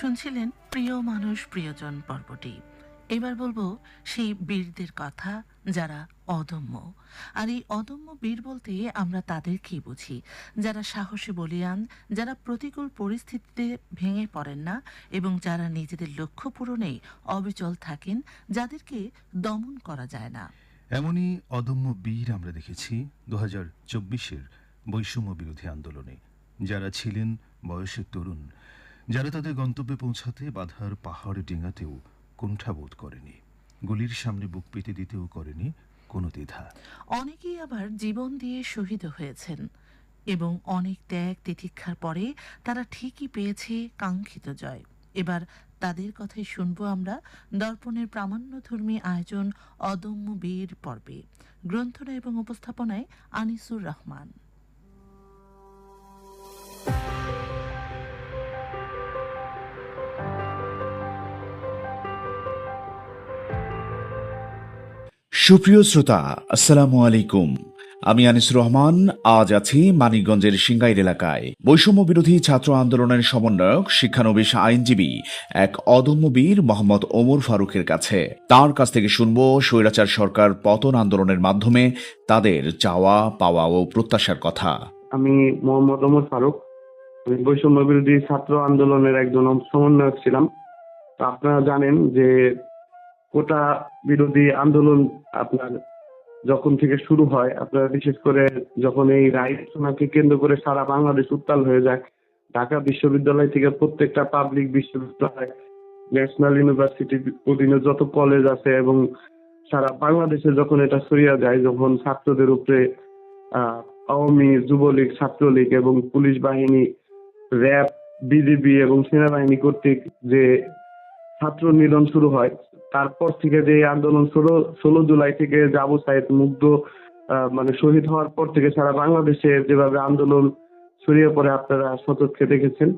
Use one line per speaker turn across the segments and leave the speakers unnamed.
শুনছিলেন প্রিয় মানুষ প্রিয়জন পর্বটি। এবার বলব সেই বীরদের কথা যারা অদম্য। আর এই অদম্য বীর বলতে আমরা তাদেরকেই বুঝি। যারা সাহসী বলিয়ান, যারা প্রতিকূল পরিস্থিতিতে ভেঙে পড়েন না এবং যারা নিজেদের লক্ষ্য পূরণে অবিচল থাকেন, যাদেরকে দমন করা যায় না।
এমনই অদম্য বীর আমরা দেখেছি দু হাজার চব্বিশের বৈষম্য বিরোধী আন্দোলনে। যারা ছিলেন বয়সের তরুণ যারা তাদের গন্তব্যে পৌঁছাতে বাধার পাহাড় ডিঙাতেও কুণ্ঠাবোধ করেনি। গুলির সামনে বুক পেতে দিতেও করেনি কোনো দ্বিধা।
অনেকেই আবার জীবন দিয়ে শহীদ হয়েছেন এবং অনেক ত্যাগ তিতিক্ষার পরে তারা ঠিকই পেয়েছে কাঙ্ক্ষিত জয়। এবার তাদের কথাই শুনব আমরা দর্পণের প্রামাণ্যধর্মী আয়োজন অদম্য বীর পর্বে। গ্রন্থনা এবং উপস্থাপনায় আনিসুর রহমান।
সুপ্রিয় শ্রোতা, আসসালামু আলাইকুম। আমি আনিস রহমান, আজ আছি মানিকগঞ্জের সিঙ্গাইর এলাকায়। বৈষম্য বিরোধী ছাত্র আন্দোলনের সমন্বয়ক, শিক্ষানবিশ আইনজীবী, এক অদম্য বীর মোহাম্মদ ওমর ফারুকের কাছে। তার কাছ থেকে শুনব স্বৈরাচার সরকার পতন আন্দোলনের মাধ্যমে তাদের চাওয়া, পাওয়া ও প্রত্যাশার কথা।
আমি মোহাম্মদ ওমর ফারুক। বৈষম্য বিরোধী ছাত্র আন্দোলনের একজন সমন্বয়ক ছিলাম। আপনারা জানেন যে কোটা বিরোধী আন্দোলন আপনার যখন থেকে শুরু হয়, আপনারা বিশেষ করে যখন এই রায় কেন্দ্র করে সারা বাংলাদেশ উত্তাল হয়ে যায়, ঢাকা বিশ্ববিদ্যালয় থেকে প্রত্যেকটা পাবলিক বিশ্ববিদ্যালয় ন্যাশনাল ইউনিভার্সিটির অধীনে যত কলেজ আছে এবং সারা বাংলাদেশে যখন এটা ছড়িয়ে যায়, যখন ছাত্রদের উপরে আওয়ামী যুবলীগ, ছাত্রলীগ এবং পুলিশ বাহিনী র্যাব বিজিবি এবং সেনাবাহিনী কর্তৃক যে ছাত্র নিধন শুরু হয় তারপর থেকে যে আন্দোলন ষোলো ষোলো জুলাই থেকে আবু সাইদ মুগ্ধ মানে শহীদ হওয়ার পর থেকে সারা বাংলাদেশে যেভাবে আন্দোলন ছড়িয়ে পড়ে আপনারা সচক্ষে দেখেছেন।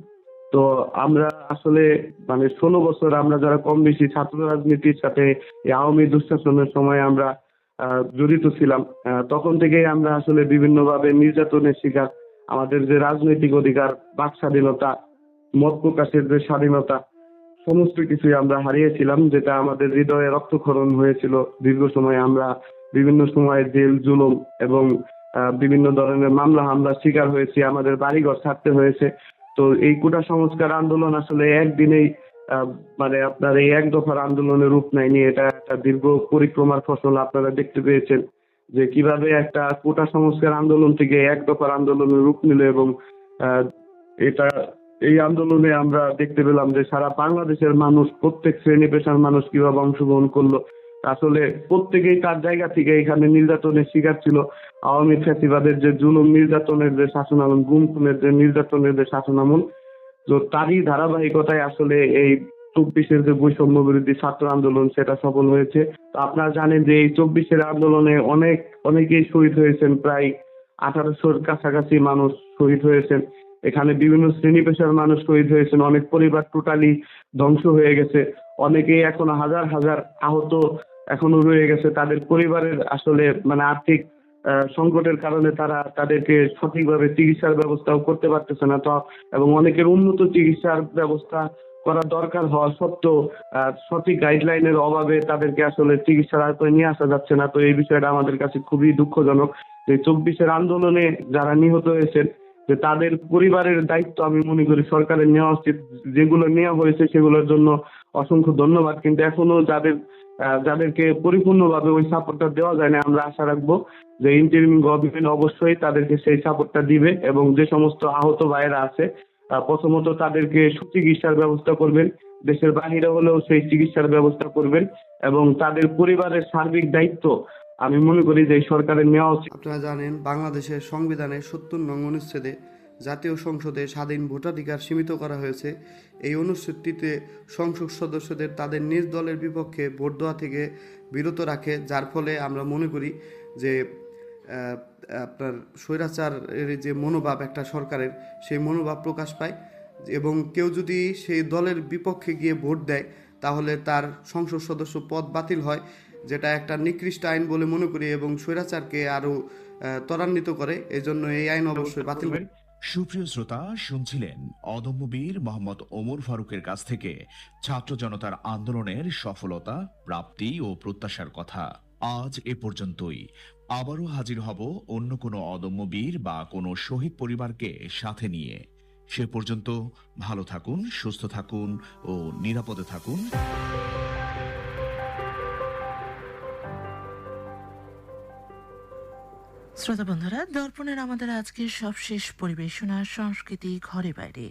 তো আমরা আসলে মানে ষোলো বছর আমরা যারা কম বেশি ছাত্র রাজনীতির সাথে আওয়ামী দুঃশাসনের সময় আমরা জড়িত ছিলাম তখন থেকেই আমরা আসলে বিভিন্নভাবে নির্যাতনের শিকার, আমাদের যে রাজনৈতিক অধিকার, বাক স্বাধীনতা, মত প্রকাশের যে স্বাধীনতা সমস্ত কিছুই আমরা হারিয়েছিলাম, যেটা আমাদের হৃদয়ে রক্তক্ষরণ হয়েছিল। দীর্ঘ সময় আমরা বিভিন্ন সময় জেল, জুলুম এবং বিভিন্ন ধরনের মামলা, হামলার শিকার হয়েছি, আমাদের বাড়িঘর ছাড়তে হয়েছে। তো এই কোটা সংস্কার আন্দোলন আসলে একদিনেই মানে আপনার এই এক দফার আন্দোলনের রূপ নেয়নি। এটা একটা দীর্ঘ পরিক্রমার ফসল, আপনারা দেখতে পেয়েছেন যে কীভাবে একটা কোটা সংস্কার আন্দোলন থেকে এক দফার আন্দোলনের রূপ নিল এবং এটা এই আন্দোলনে আমরা দেখতে পেলাম যে সারা বাংলাদেশের মানুষ, প্রত্যেক শ্রেণি পেশার মানুষ কীভাবে অংশগ্রহণ করল। আসলে প্রত্যেকেই তার জায়গা থেকে এখানে নির্যাতনের শিকার ছিল। আওয়ামী ফ্যাসিবাদের যে জুলুম, নির্যাতনের যে শাসনামল গুম খুনের যে নির্যাতনের যে শাসনামল, তো তারই ধারাবাহিকতায় আসলে এই চব্বিশের যে বৈষম্য বিরোধী ছাত্র আন্দোলন, সেটা সফল হয়েছে। আপনারা জানেন যে এই চব্বিশের আন্দোলনে অনেক, অনেকেই শহীদ হয়েছেন। প্রায় আঠারোশোর কাছাকাছি মানুষ শহীদ হয়েছেন। এখানে বিভিন্ন শ্রেণি পেশার মানুষ শহীদ হয়েছেন। অনেক পরিবার টোটালি ধ্বংস হয়ে গেছে। অনেকেই এখন হাজার হাজার আহত এখনও রয়ে গেছে। তাদের পরিবারের আসলে মানে আর্থিক সংকটের কারণে তারা তাদেরকে সঠিকভাবে চিকিৎসার ব্যবস্থাও করতে পারতেছে না। তো, এবং অনেকের উন্নত চিকিৎসার ব্যবস্থা করা দরকার হওয়া সত্ত্বেও সঠিক গাইডলাইনের অভাবে তাদেরকে আসলে চিকিৎসার আয়তায় নিয়ে আসা যাচ্ছে না। তো এই বিষয়টা আমাদের কাছে খুবই দুঃখজনক যে চব্বিশের আন্দোলনে যারা নিহত হয়েছেন যে তাদের পরিবারের দায়িত্ব আমি মনে করি সরকারের নেওয়া উচিত। যেগুলো নেওয়া হয়েছে সেগুলোর জন্য অসংখ্য ধন্যবাদ। কিন্তু এখনও যাদের যাদেরকে পরিপূর্ণভাবে ওই সাপোর্টটা দেওয়া যায় না, আমরা আশা রাখব যে ইন্টারিম গভর্নমেন্ট অবশ্যই তাদেরকে সেই সাপোর্টটা দিবে এবং যে সমস্ত আহত ভাইয়েরা আছে প্রথমত তাদেরকে সুচিকিৎসার ব্যবস্থা করবেন, দেশের বাহিরে হলেও সেই চিকিৎসার ব্যবস্থা করবেন এবং তাদের পরিবারের সার্বিক দায়িত্ব আমি মনে করি যে সরকারের নেওয়া উচিত।
আপনারা জানেন, বাংলাদেশের সংবিধানের সত্তর নং অনুচ্ছেদে জাতীয় সংসদে স্বাধীন ভোটাধিকার সীমিত করা হয়েছে। এই অনুচ্ছেদটিতে সংসদ সদস্যদের তাদের নিজ দলের বিপক্ষে ভোট দেওয়া থেকে বিরত রাখে, যার ফলে আমরা মনে করি যে আপনার স্বৈরাচারের যে মনোভাব একটা সরকারের, সেই মনোভাব প্রকাশ পায় এবং কেউ যদি সেই দলের বিপক্ষে গিয়ে ভোট দেয়, তাহলে তার সংসদ সদস্য পদ বাতিল হয়। যেটা একটা নিকৃষ্ট আইন বলে মনে করি এবং স্বৈরাচারকে আরও ত্বরান্বিত করে, এজন্য এই আইন অবশ্যই বাতিল
সুপ্রিয় শ্রোতা, শুনছিলেন অদম্যবীর মোহাম্মদ ওমর ফারুকের কাছ থেকে ছাত্র জনতার আন্দোলনের সফলতা, প্রাপ্তি ও প্রত্যাশার কথা। আজ এ পর্যন্তই। আবারও হাজির হব অন্য কোনো অদম্যবীর বা কোনো শহীদ পরিবারকে সাথে নিয়ে। সে পর্যন্ত ভালো থাকুন, সুস্থ থাকুন ও নিরাপদে থাকুন।
শ্রোতা বন্ধুরা দর্পণের আমাদের আজকের সবশেষ পরিবেশনা সংস্কৃতি ঘরে বাইরে।